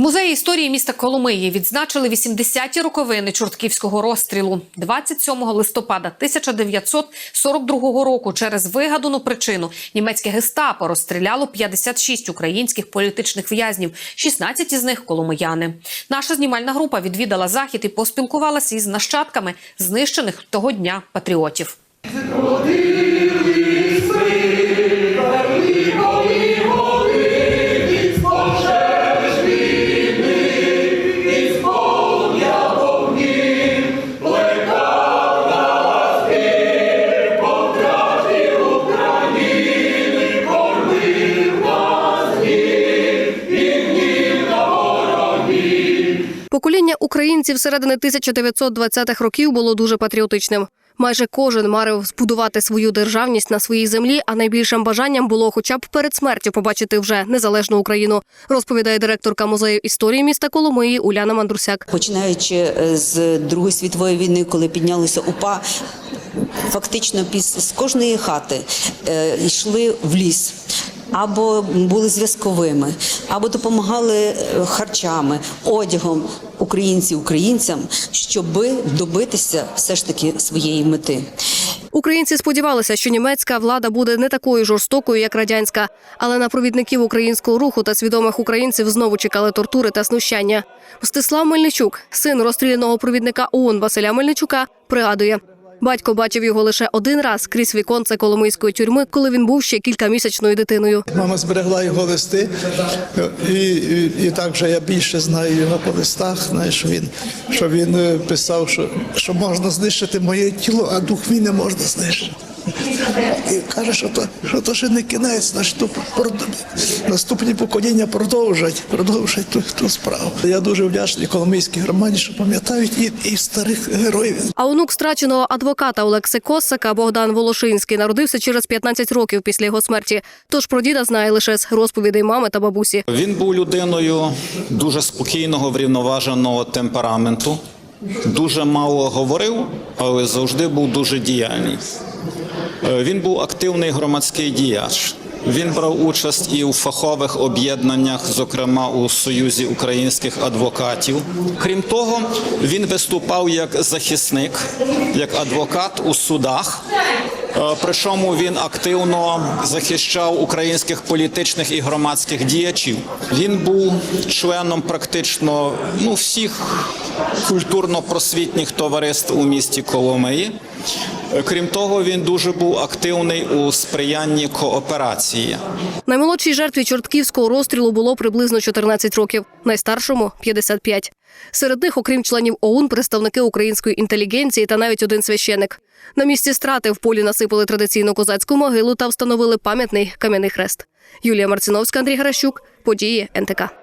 музеї історії міста Коломиї відзначили 80-ті роковини чортківського розстрілу 27 листопада 1942 року. Через вигадану причину німецьке гестапо розстріляло 56 українських політичних в'язнів, 16 із них коломияни. Наша знімальна група відвідала захід і поспілкувалася із нащадками знищених того дня патріотів. Покоління українців середини 1920-х років було дуже патріотичним. Майже кожен марив збудувати свою державність на своїй землі, а найбільшим бажанням було хоча б перед смертю побачити вже незалежну Україну, розповідає директорка музею історії міста Коломиї Уляна Мандрусяк. Починаючи е, з Другої світової війни, коли піднялися УПА, фактично піс- з кожної хати е, йшли в ліс. Або були зв'язковими, або допомагали е, харчами, одягом українці українцям, щоб добитися все ж таки своєї мети. Українці сподівалися, що німецька влада буде не такою жорстокою, як радянська, але на провідників українського руху та свідомих українців знову чекали тортури та знущання. Мстислав Мельничук, син розстріляного провідника ОУН Василя Мельничука, пригадує. Батько бачив його лише один раз крізь віконце Коломийської тюрми, коли він був ще кількамісячною дитиною. Мама зберегла його листи, і, і, і так вже я більше знаю його по листах. Знаєш, що він, що він е, писав, що, що можна знищити моє тіло, а дух мій не можна знищити. І каже, що то, що то ще не кінець, значить, то наступні покоління продовжать, продовжать ту, ту справу. Я дуже вдячний Коломийській громаді, що пам'ятають і, і старих героїв. А онук страченого адвоката Олекси Косака Богдан Волошинський народився через 15 років після його смерті. Тож про діда знає лише з розповідей мами та бабусі. Він був людиною дуже спокійного, врівноваженого темпераменту. Дуже мало говорив, але завжди був дуже діяльний. Е, Він був активний громадський діяч. Він брав участь і у фахових об'єднаннях, зокрема у Союзі українських адвокатів. Крім того, він виступав як захисник, як адвокат у судах. Е, Причому він активно захищав українських політичних і громадських діячів. Він був членом практично ну, всіх культурно-просвітніх товариств у місті Коломиї. Крім того, він дуже був активний у сприянні кооперації. Наймолодшій жертві чортківського розстрілу було приблизно 14 років, найстаршому 55. Серед них, окрім членів ОУН, представники української інтелігенції та навіть один священик. На місці страти в полі насипали традиційну козацьку могилу та встановили пам'ятний кам'яний хрест. Юлія Марциновська, Андрій Гращук, події НТК.